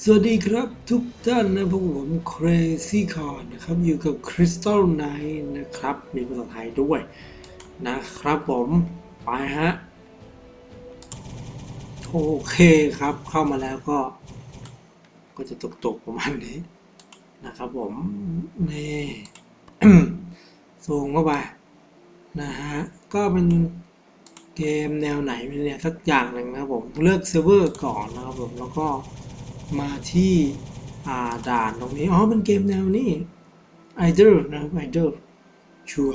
สวัสดีครับทุกท่านนะพวกผม Crazy c o r นะครับอยู่กับ Crystal Knight นะครับมีภาษาไทยด้วยนะครับผมไปฮะโอเคครับเข้ามาแล้วก็ ก็จะตกตกๆประมาณนี้นะครับผมนี่ซูมเข้าไปนะฮะก็เป็นเกมแนวไหนเนี่ยสักอย่างหนึ่งนะครับผมเลือกเซิร์ฟเวอร์ก่อนนะครับผมแล้วก็ มาที่ด่านตรงนี้ อ๋อเป็นเกมแนวนี้ Idol นะครับ Idol ชัว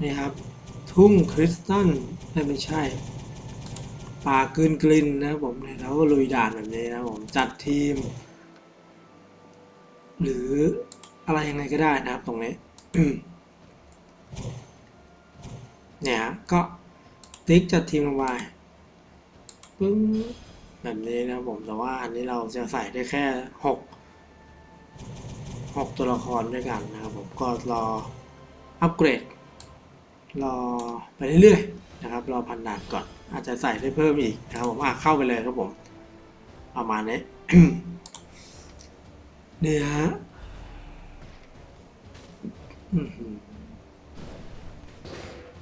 นี่ครับ ทุ่งคริสตัลไม่ไม่ใช่ ป่ากลืนกลินนะครับผมเนี่ยเราก็ลุยด่านแบบนี้นะครับผม จัดทีม หรืออะไรยังไงก็ได้นะครับตรงนี้ เนี่ยฮะก็ติ๊กจัดทีมลงไปปึ้ง แบบนี้นะครับผมแต่ว่าอันนี้เราจะใส่ได้แค่หกหกตัวละครด้วยกันนะครับผมก็รออัปเกรด รอไปเรื่อยๆนะครับรอพันดานก่อน อาจจะใส่ได้เพิ่มอีกนะครับผมอะเข้าไปเลยครับผมประมาณนี้นี่ฮะหือ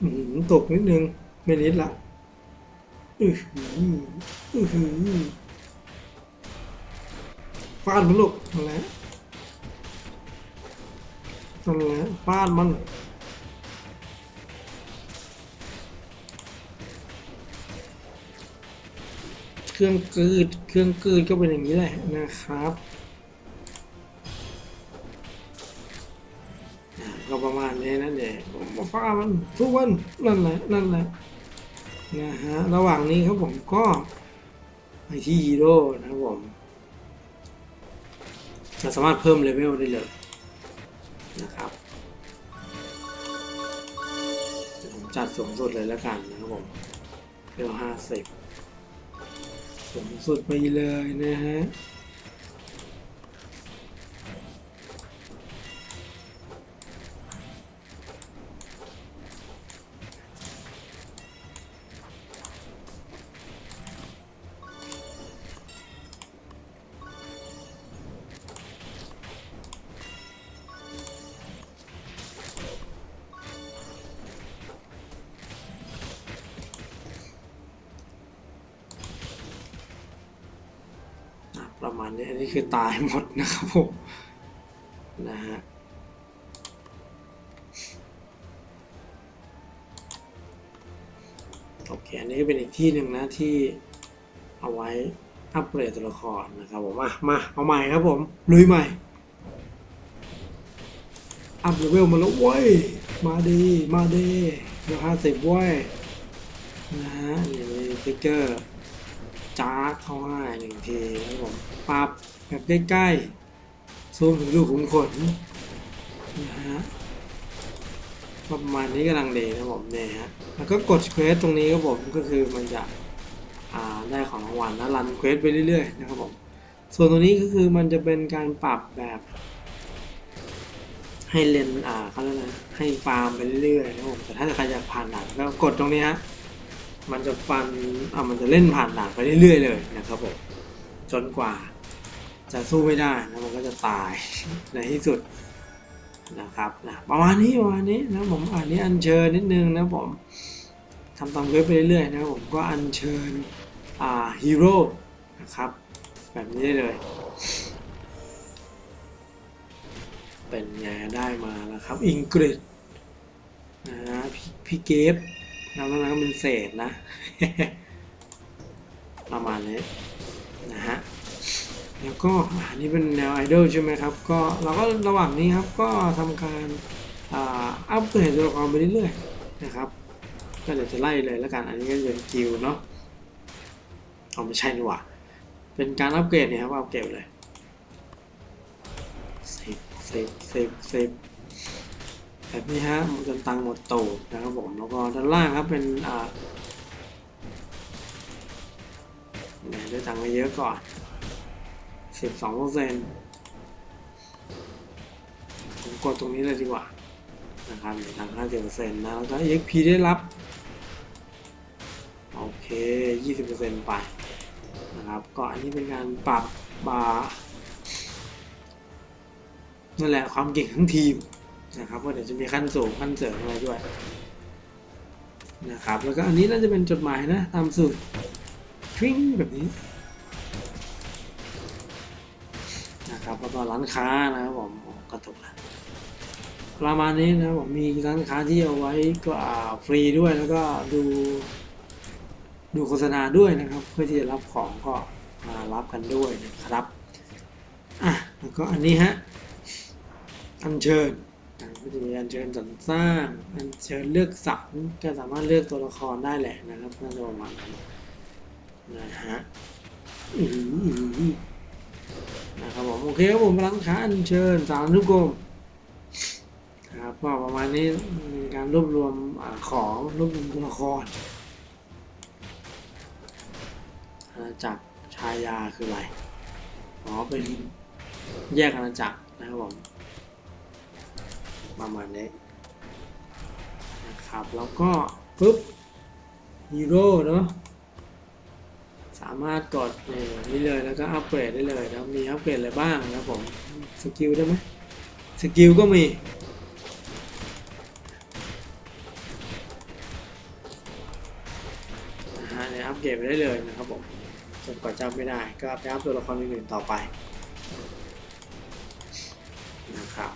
อื้อหือตกนิดนึง ไม่นิดละ อือหืออือหือฟาดมันลูกนั่นแหละนั่นแหละฟาดมันเครื่องกรีดเครื่องกรีดก็เป็นอย่างนี้แหละนะครับก็ประมาณนี้นะเด็กมาฟาดมันทุกวันนั่นแหละนั่นแหละ นะฮะระหว่างนี้ครับผมก็ไปที่ฮีโร่นะครับผมเราสามารถเพิ่มเลเวลได้เลยนะครับผมจัดสูงสุดเลยแล้วกันนะครับผมเลเวลห้าสิบสูงสุดไปเลยนะฮะ มาณนี้อันนี้คือตายหมดนะครับผมนะฮะโอเคอันนี้ก็เป็นอีกที่หนึ่งนะที่เอาไว้อัปเกรดตัวละครนะครับผมอะมาเอาใหม่ครับผมลุยใหม่ อัพเลเวลมาแล้วเว้ยมาดีมาดีเดี๋ยวห้าสิบเว้ยนะฮะนี่สติ๊กเกอร์ จ้าเข้าให้หนึ่งทีครับผมปรับแบบใกล้ๆซูมถึงลูกขุมขนนะฮะประมาณนี้กำลังดีนะผมเนี่ยฮะแล้วก็กดเควสตรงนี้ครับผมก็คือมันจะอ่าได้ของรางวัลนะรันเควสไปเรื่อยๆนะครับผมส่วนตรงนี้ก็คือมันจะเป็นการปรับแบบ ให้เลนอ่าเขาเรียกนะให้ฟาร์มไปเรื่อยๆนะครับผมแต่ถ้าใครอยากผ่านด่านก็กดตรงนี้ฮะ มันจะฟันอ่ามันจะเล่นผ่านด่านไปเรื่อยๆเลยนะครับผมจนกว่าจะสู้ไม่ได้นะมันก็จะตายในที่สุดนะครับนะประมาณนี้ประมาณนี้นะผมอันนี้อัญเชิญนิดนึงนะผมทำตามเว็บไปเรื่อยๆนะผมก็อัญเชิญอ่าฮีโร่นะครับแบบนี้ได้เลย เป็นไงได้มาแล้วครับอิงกฤษนะฮะพี่พี่เกฟ แล้วนั้นก็เป็นเศษนะ ประมาณนี้นะฮะแล้วก็อันนี้เป็นแนวไอดอลใช่ไหมครับ ก็เราก็ระหว่างนี้ครับก็ทำการอ่าอัปเกรดตัวละครไปเรื่อยๆนะครับ ก็เดี๋ยวจะไล่เลยแล้วกัน อันนี้ก็จะเป็นกิลเนาะเอาไม่ใช่นี่หว่า เป็นการอัปเกรดเนี่ยครับอัปเกรดเลยสิบสิบสิบสิบ แบบนี้ฮะมันจนตังหมดตูนะครับผมแล้วก็ด้านล่างครับเป็นอ่าเนี่ยได้ตังมาเยอะก่อนสิบสองเปอร์เซ็นต์ผมกดตรงนี้เลยดีกว่านะครับมีตังค์ห้าสิบเปอร์เซ็นต์นะแล้วก็ EXP ได้รับ โอเคยี่สิบเปอร์เซ็นต์ไปนะครับก็อันนี้เป็นการปรับบานั่นแหละความเก่งทั้งทีม นะครับว่าเดี๋ยวจะมีขั้นสูงขั้นเสริมอะไรด้วยนะครับแล้วก็อันนี้น่าจะเป็นจดหมายนะตามสูตรทิ้งแบบนี้นะครับแล้วก็ร้านค้านะครับผมกระตุกละประมาณนี้นะผมมีร้านค้าที่เอาไว้ก็อ่าฟรีด้วยแล้วก็ดูดูโฆษณาด้วยนะครับ เพื่อที่จะรับของก็มารับกันด้วยนะครับอะแล้วก็อันนี้ฮะอัญเชิญ ก็จะมีอัญเชิญสรรสร้างอัญเชิญเลือกสรรก็สามารถเลือกตัวละครได้แหละนะครับน่าจะประมาณนั้นนะฮะนะครับผมโอเคครับผมร้านค้าอัญเชิญสารนุกรมครับก็ประมาณนี้ในการรวบรวมของรวบรวมตัวละครอาณาจักรชายาคืออะไร อ๋อเป็นแยกอาณาจักรนะครับผม ประมาณนี้นะครับ แล้วก็ปุ๊บฮีโร่เนาะสามารถกดนี่นี่เลยแล้วก็อัปเกรดได้เลยนะครับมีอัปเกรดอะไรบ้างนะครับผมสกิลได้ไหมสกิลก็มีนะฮะเนี่ยอัปเกรดไปได้เลยนะครับผมจนกว่าจำไม่ได้ก็ไปอัพตัวละครอื่นๆต่อไปนะครับ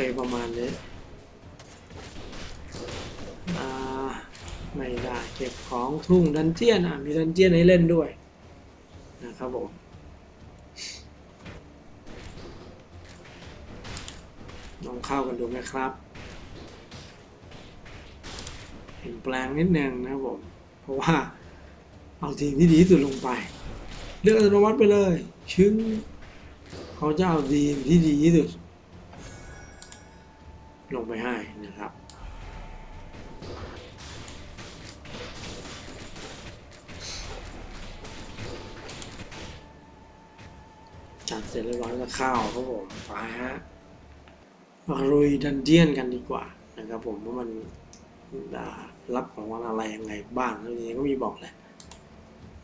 เคประมาณนี้อ่าไม่ได้เก็บของทุ่งดันเจียนอะมีดันเจียนให้เล่นด้วยนะครับผมลองเข้ากันดูไหมครับ เห็นแปลงนิดนึงนะครับผม เพราะว่าเอาทีมที่ดีที่สุดลงไป เลือกอัตโนมัติไปเลย ชึ้งเขาจะเอาทีมที่ดีที่สุด ลงไปให้นะครับจัดเสร็จเรียบร้อยแล้วเข้าวครับผมไปฮะมาลุยดันเจียนกันดีกว่านะครับผมว่ามันรับของวันอะไรยังไงบ้างแล้วนี้ก็มีบอกแหละ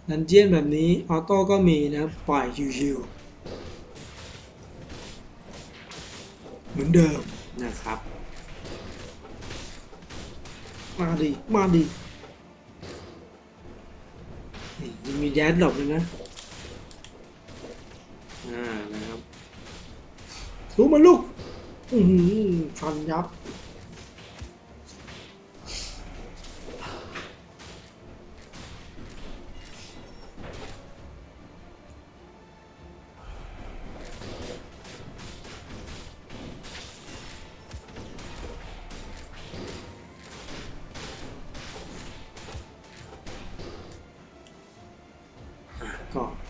ดันเจียนแบบนี้ออโต้ก็มีนะครับปล่อยชิวๆเหมือนเดิม นะครับ มาดิ มาดินี่ยังมีแดดหลบเลยนะ อ่า นะครับสู้มาลูก อือหือฟันยับ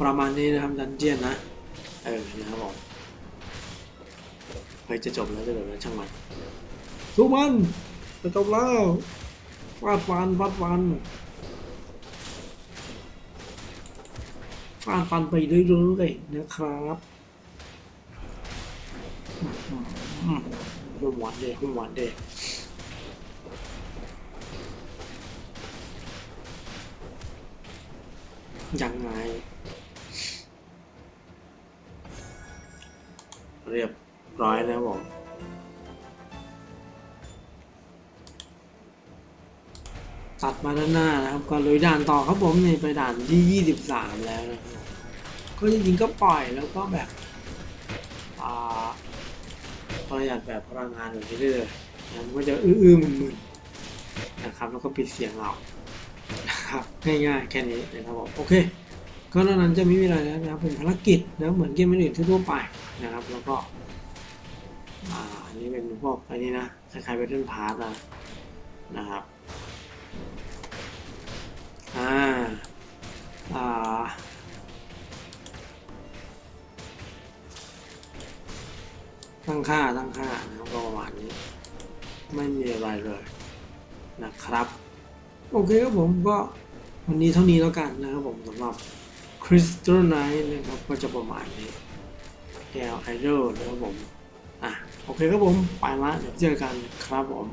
ประมาณนี้นะครับดันเจียนนะ เออ นะครับผมเฮ้ยจะจบแล้วจะจบแล้วช่างมันสู้มันจะจบแล้วฟาดฟันฟาดฟันฟาดฟันไปเรื่อยๆนะครับอืมหุ่มหวานเดหุ่มหวานเดยังไง เรียบร้อยนะครับผมตัดมาด้านหน้านะครับก็ลุยด่านต่อครับผมนี่ไปด่านที่ 23 แล้วนะครับก็จริงๆก็ปล่อยแล้วก็แบบอ่าประหยัดแบบพลังงานแบบนี้ได้เลยมันก็จะอื้อๆมึนๆนะครับแล้วก็ปิดเสียงเรานะครับง่ายๆแค่นี้นะครับผมโอเค ก็นอกนั้นจะไม่มีอะไรแล้วนะครับเป็นภารกิจนะเหมือนเกมอื่นทั่วไปนะครับ แล้วก็อ่าอันนี้เป็นพวกอันนี้นะคล้ายๆเป็นเรื่องพาร์ตนะนะครับอ่าอ่าตั้งค่าตั้งค่านะครับประมาณนี้ ไม่มีอะไรเลยนะครับ โอเคครับผมก็วันนี้เท่านี้แล้วกันนะครับผมสำหรับ คริสตัลไนท์นะครับก็จะประมาณนี้แกวไอดอลนะครับผม อะ โอเคครับผม ไปละเดี๋ยวเจอกันครับผม